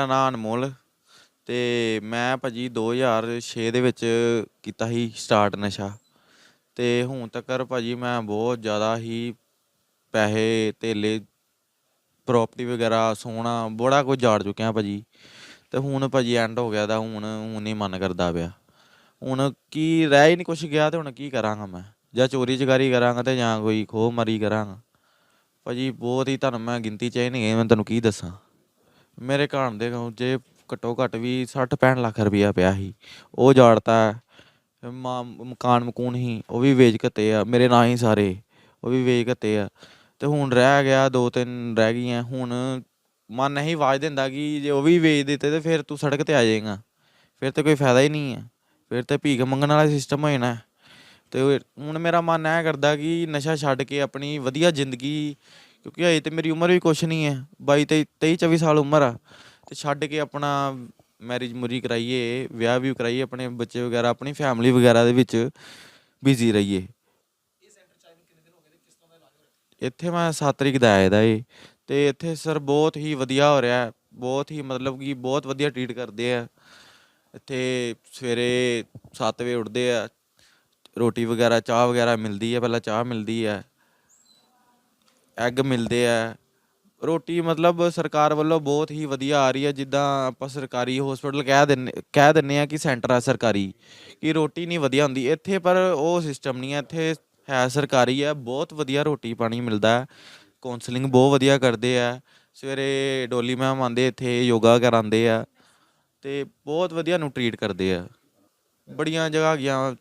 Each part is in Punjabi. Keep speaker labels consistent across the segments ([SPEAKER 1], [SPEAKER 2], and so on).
[SPEAKER 1] ਮੇਰਾ ਨਾਮ ਅਨਮੋਲ ਤੇ ਮੈਂ ਭਾਜੀ 2006 ਦੇ ਵਿੱਚ ਕੀਤਾ ਸੀ ਸਟਾਰਟ ਨਸ਼ਾ ਤੇ ਹੁਣ ਤੱਕ ਭਾਜੀ ਮੈਂ ਬਹੁਤ ਜ਼ਿਆਦਾ ਹੀ ਪੈਸੇ ਧੇਲੇ ਪ੍ਰਾਪਰਟੀ ਵਗੈਰਾ, ਸੋਨਾ ਬੜਾ ਕੁਝ ਜਾੜ ਚੁੱਕਿਆ ਭਾਜੀ ਤੇ ਹੁਣ ਭਾਜੀ ਐਂਡ ਹੋ ਗਿਆ ਦਾ, ਹੁਣ ਹੁਣ ਨਹੀਂ ਮਨ ਕਰਦਾ ਪਿਆ। ਹੁਣ ਕੀ ਰਹਿ ਹੀ ਨਹੀਂ ਕੁਛ ਗਿਆ ਤੇ ਹੁਣ ਕੀ ਕਰਾਂਗਾ ਮੈਂ? ਜਾਂ ਚੋਰੀ ਚਕਾਰੀ ਕਰਾਂਗਾ ਤੇ ਜਾਂ ਕੋਈ ਖੋਹ ਮਰੀ ਕਰਾਂਗਾ। ਭਾਜੀ ਬਹੁਤ ਹੀ ਤੁਹਾਨੂੰ ਮੈਂ ਗਿਣਤੀ ਚ ਹੀ ਨਹੀਂ ਮੈਂ ਤੁਹਾਨੂੰ ਕੀ ਦੱਸਾਂ। ਮੇਰੇ ਘਰ ਦੇ account 'ਚ ਘੱਟੋ ਘੱਟ ਵੀ 60 65 ਲੱਖ ਰੁਪਇਆ ਪਿਆ ਸੀ, ਉਹ ਜਾੜਤਾ ਮਾ- ਮਕਾਨ ਮਕੂਨ ਹੀ ਉਹ ਵੀ ਵੇਚ ਘੱਤੇ ਆ, ਮੇਰੇ ਨਾਂ ਹੀ ਸਾਰੇ, ਉਹ ਵੀ ਵੇਚ ਘੱਤੇ ਆ ਤੇ ਹੁਣ ਰਹਿ ਗਿਆ, ਦੋ ਤਿੰਨ ਰਹਿ ਗਈਆਂ, ਹੁਣ ਮਨ ਨਹੀਂ ਆਵਾਜ਼ ਦਿੰਦਾ ਕਿ ਜੇ ਉਹ ਵੀ ਵੇਚ ਦਿੱਤੇ ਤੇ ਫਿਰ ਤੂੰ ਸੜਕ ਤੇ ਆ ਜਾਏਗਾ, ਫਿਰ ਤੇ ਕੋਈ ਫਾਇਦਾ ਹੀ ਨਹੀਂ ਹੈ ਫਿਰ ਤੇ ਭੀਖ ਮੰਗਣ ਵਾਲਾ ਸਿਸਟਮ ਹੋ ਜਾਣਾ ਹੈ। ਤੇ ਉਹ- ਹੁਣ ਮੇਰਾ ਮਨ ਇਹ ਕਰਦਾ ਕਿ ਨਸ਼ਾ ਛੱਡ ਕੇ ਆਪਣੀ ਵਧੀਆ ਜ਼ਿੰਦਗੀ ਕਿਉਂਕਿ ਅਜੇ ਤੇ ਮੇਰੀ ਉਮਰ ਵੀ ਕੁਛ ਨਹੀਂ ਹੈ 22 23 23 24 ਸਾਲ ਉਮਰ ਆ। ਤੇ ਛੱਡ ਕੇ ਆਪਣਾ ਮੈਰਿਜ ਮੁਰੀ ਕਰਾਈਏ, ਵਿਆਹ ਵੀ ਕਰਾਈਏ, ਆਪਣੇ ਬੱਚੇ ਵਗੈਰਾ, ਆਪਣੀ ਫੈਮਿਲੀ ਵਗੈਰਾ ਦੇ ਵਿੱਚ ਬਿਜ਼ੀ ਰਹੀਏ। ਇੱਥੇ ਮੈਂ 7 ਤਰੀਕ ਦਾ ਆਇਆ ਦਾ ਏ, ਤੇ ਇੱਥੇ ਸਰ ਬਹੁਤ ਹੀ ਵਧੀਆ ਹੋ ਰਿਹਾ, ਬਹੁਤ ਹੀ ਮਤਲਬ ਕਿ ਬਹੁਤ ਵਧੀਆ ਟਰੀਟ ਕਰਦੇ ਆ। ਇੱਥੇ ਸਵੇਰੇ 7 ਵਜੇ ਉੱਠਦੇ ਆ, ਰੋਟੀ ਵਗੈਰਾ, ਚਾਹ ਵਗੈਰਾ ਮਿਲਦੀ ਹੈ ਪਹਿਲਾਂ ਚਾਹ ਮਿਲਦੀ ਹੈ ਐਗ ਮਿਲਦੇ ਆ। ਰੋਟੀ ਮਤਲਬ ਸਰਕਾਰ ਵੱਲੋਂ ਬਹੁਤ ਹੀ ਵਧੀਆ ਆ ਰਹੀ ਹੈ ਜਿੱਦਾਂ ਆਪਾਂ ਸਰਕਾਰੀ ਹਸਪੀਟਲ ਕਹਿ ਦਿੰਨੇ ਕਹਿ ਦਿੰਨੇ ਆ ਕਿ ਸੈਂਟਰ ਆ ਸਰਕਾਰੀ, ਕਿ ਰੋਟੀ ਨਹੀਂ ਵਧੀਆ ਹੁੰਦੀ। ਇੱਥੇ ਪਰ ਉਹ ਸਿਸਟਮ ਨਹੀਂ ਹੈ ਇੱਥੇ ਹੈ ਸਰਕਾਰੀ ਹੈ ਬਹੁਤ ਵਧੀਆ ਰੋਟੀ ਪਾਣੀ ਮਿਲਦਾ। ਹੈ ਕਾਉਂਸਲਿੰਗ ਬਹੁਤ ਵਧੀਆ ਕਰਦੇ ਆ। ਸਵੇਰੇ ਡੋਲੀ ਮੈਮ ਆਉਂਦੇ, ਇੱਥੇ ਯੋਗਾ ਕਰਾਉਂਦੇ ਆ। ਤੇ ਬਹੁਤ ਵਧੀਆ ਨੂੰ ਟਰੀਟ ਕਰਦੇ ਆ। ਬੜੀਆਂ ਜਗ੍ਹਾ ਗਿਆ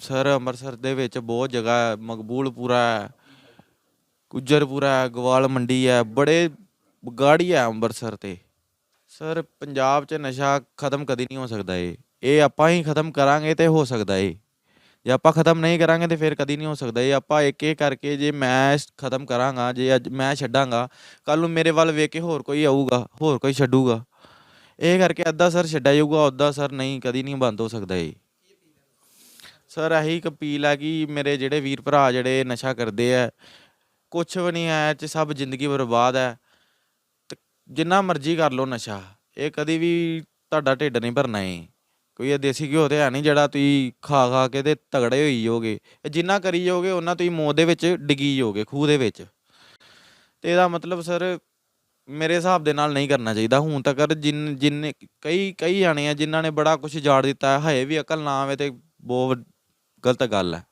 [SPEAKER 1] ਸਰ ਅੰਮ੍ਰਿਤਸਰ ਦੇ ਵਿੱਚ ਬਹੁਤ ਜਗ੍ਹਾ ਹੈ ਮਕਬੂਲਪੁਰਾ ਹੈ। ਗੁੱਜਰਪੁਰਾ ਹੈ ਗਵਾਲ ਮੰਡੀ ਹੈ, ਬੜੇ ਗਾੜੀ ਹੈ ਅੰਮ੍ਰਿਤਸਰ ਤੇ। ਸਰ, ਪੰਜਾਬ 'ਚ ਨਸ਼ਾ ਖਤਮ ਕਦੀ ਨਹੀਂ ਹੋ ਸਕਦਾ ਏ। ਇਹ ਆਪਾਂ ਹੀ ਖਤਮ ਕਰਾਂਗੇ ਤੇ ਹੋ ਸਕਦਾ ਏ। ਜੇ ਆਪਾਂ ਖਤਮ ਨਹੀਂ ਕਰਾਂਗੇ ਤੇ ਫਿਰ ਕਦੀ ਨਹੀਂ ਹੋ ਸਕਦਾ ਇਹ ਆਪਾਂ ਇੱਕ ਇੱਕ ਕਰਕੇ ਜੇ ਮੈਂ ਖਤਮ ਕਰਾਂਗਾ, ਜੇ ਅੱਜ ਮੈਂ ਛੱਡਾਂਗਾ ਕੱਲ ਨੂੰ ਮੇਰੇ ਵੱਲ ਵੇਖ ਕੇ ਹੋਰ ਕੋਈ ਆਊਗਾ, ਹੋਰ ਕੋਈ ਛੱਡੂਗਾ। ਇਹ ਕਰਕੇ ਅੱਧਾ ਸਰ ਛੱਡਿਆ ਜਾਊਗਾ, ਅੱਧਾ ਸਰ ਨਹੀਂ, ਕਦੀ ਨਹੀਂ ਬੰਦ ਹੋ ਸਕਦਾ ਇਹ ਸਰ, ਇਹੀ ਇੱਕ ਅਪੀਲ ਹੈ ਕਿ ਮੇਰੇ ਜਿਹੜੇ ਵੀਰ ਭਰਾ ਜਿਹੜੇ ਨਸ਼ਾ ਕਰਦੇ ਆ ਕੁਛ ਵੀ ਨਹੀਂ ਹੈ ਇਹ 'ਚ ਸਭ ਜ਼ਿੰਦਗੀ ਬਰਬਾਦ ਹੈ। ਤੇ ਜਿੰਨਾ ਮਰਜ਼ੀ ਕਰ ਲਓ ਨਸ਼ਾ, ਇਹ ਕਦੀ ਵੀ ਤੁਹਾਡਾ ਢਿੱਡ ਨਹੀਂ ਭਰਨਾ ਏ। ਕੋਈ ਇਹ ਦੇਸੀ ਘਿਓ ਤੇ ਹੈ ਨਹੀਂ ਜਿਹੜਾ ਤੁਸੀਂ ਖਾ ਖਾ ਕੇ ਤੇ ਤਗੜੇ ਹੋਈ ਜਾਓਗੇ। ਇਹ ਜਿੰਨਾ ਕਰੀ ਜਾਓਗੇ ਉਹਨਾਂ ਤੁਸੀਂ ਮੌਤ ਦੇ ਵਿੱਚ ਡਿੱਗੀ ਜਾਓਗੇ, ਖੂਹ ਦੇ ਵਿੱਚ। ਤੇ ਇਹਦਾ ਮਤਲਬ ਸਰ, ਮੇਰੇ ਹਿਸਾਬ ਦੇ ਨਾਲ ਨਹੀਂ ਕਰਨਾ ਚਾਹੀਦਾ। ਹੁਣ ਤੱਕ ਜਿੰਨ, ਜਿੰਨੇ ਕਈ ਕਈ ਜਾਣੇ ਆ ਜਿਨ੍ਹਾਂ ਨੇ ਬੜਾ ਕੁਝ ਜਾੜ ਦਿੱਤਾ ਹੈ ਹਏ ਵੀ ਅਕਲ ਨਾ ਆਵੇ ਤੇ ਬਹੁਤ ਗਲਤ ਗੱਲ ਹੈ।